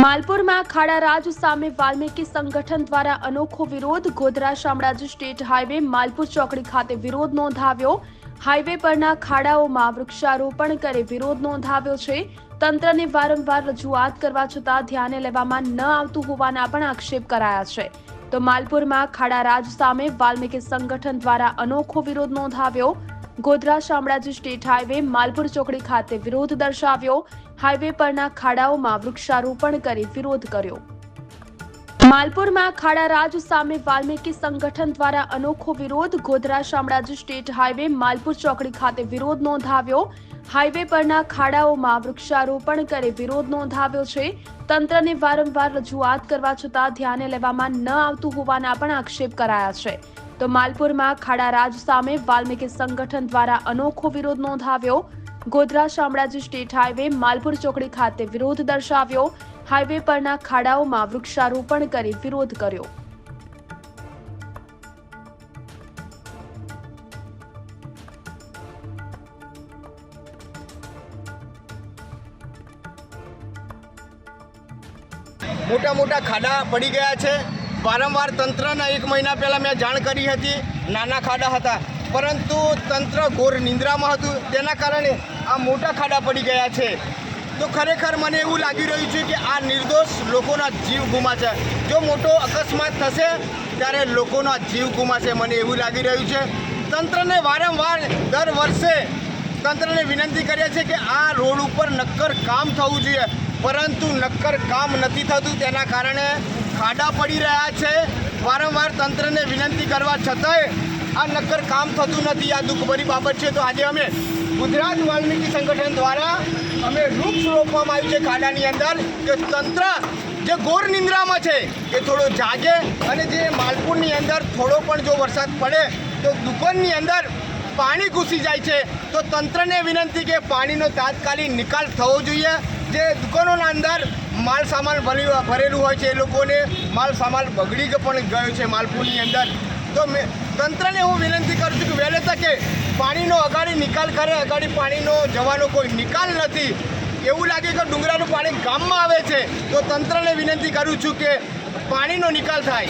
માલપુરમાં ખાડા રાજ સામે વાલ્મીકી સંગઠન દ્વારા અનોખો વિરોધ. ગોધરા શામળાજી સ્ટેટ હાઈવે માલપુર ચોકડી ખાતે વિરોધ નોંધાવ્યો. હાઈવે પરના ખાડાઓમાં વૃક્ષારોપણ કરી વિરોધ નોંધાવ્યો છે. તંત્રને વારંવાર રજૂઆત કરવા છતાં ધ્યાને લેવામાં ન આવતું હોવાના પણ આક્ષેપ કરાયા છે. તો માલપુરમાં ખાડા રાજ સામે વાલ્મીકી સંગઠન દ્વારા અનોખો વિરોધ નોંધાવ્યો. ગોધરા શામળાજી સ્ટેટ હાઈવે માલપુર ચોકડી ખાતે વિરોધ દર્શાવ્યો. હાઈવે પરના ખાડાઓમાં વૃક્ષારોપણ કરી વિરોધ કર્યો. માલપુરમાં ખાડારાજ સામે વાલ્મીકી સંગઠન દ્વારા અનોખો વિરોધ ગોધરા શામળાજી સ્ટેટ હાઈવે માલપુર ચોકડી ખાતે વિરોધ નોંધાવ્યો. હાઈવે પરના ખાડાઓમાં વૃક્ષારોપણ કરી વિરોધ નોંધાવ્યો છે. તંત્રને વારંવાર રજૂઆત કરવા છતાં ધ્યાને લેવામાં ન આવતું હોવાના પણ આક્ષેપ કરાયા છે. તો માલપુરમાં ખાડારાજ સામે વાલ્મીકી સંગઠન દ્વારા અનોખો વિરોધ નોંધાવ્યો. ગોધરા શામળાજી સ્ટેટ હાઈવે માલપુર ચોકડી ખાતે વિરોધ દર્શાવ્યો. હાઈવે પરના ખાડાઓમાં વૃક્ષારોપણ કરી વિરોધ કર્યો. મોટા મોટા ખાડા પડી ગયા છે. વારંવાર તંત્રના એક મહિના પહેલાં મેં જાણ કરી હતી, નાના ખાડા હતા. પરંતુ તંત્ર ઘોર નિંદ્રામાં હતું. તેના કારણે આ મોટા ખાડા પડી ગયા છે. તો ખરેખર મને એવું લાગી રહ્યું છે કે આ નિર્દોષ લોકોના જીવ ગુમાશે. જો મોટો અકસ્માત થશે, ત્યારે લોકોના જીવ ગુમાશે મને એવું લાગી રહ્યું છે. તંત્રને વારંવાર દર વર્ષે તંત્રને વિનંતી કરીએ છીએ કે આ રોડ ઉપર નક્કર કામ થવું જોઈએ. પરંતુ નક્કર કામ નથી થતું. તેના કારણે ખાડા પડી રહ્યા છે. વારંવાર તંત્રને વિનંતી કરવા છતાંય આ નક્કર કામ થતું નથી. આ દુઃખભરી બાબત છે. તો આજે અમે ગુજરાત વાલ્મીકી સંગઠન દ્વારા અમે વૃક્ષ રોપવામાં આવ્યું છે ખાડાની અંદર. કે તંત્ર જે ઘોર નિંદ્રામાં છે, એ થોડો જાગે અને જે માલપુરની અંદર થોડો પણ જો વરસાદ પડે, તો દુકાનની અંદર પાણી ઘૂસી જાય છે. તો તંત્રને વિનંતી કે પાણીનો તાત્કાલિક નિકાલ થવો જોઈએ. જે દુકાનોના અંદર માલ સામાન ભરી- ભરેલું હોય છે, એ લોકોને માલ સામાન બગડી પણ ગયો છે માલપુરની અંદર. તો મેં તંત્રને હું વિનંતી કરું છું કે વહેલે તકે પાણીનો અગાડી નિકાલ કરે, અગાડી પાણીનો જવાનો કોઈ નિકાલ નથી. એવું લાગે કે ડુંગરાનું પાણી ગામમાં આવે છે. તો તંત્રને વિનંતી કરું છું કે પાણીનો નિકાલ થાય.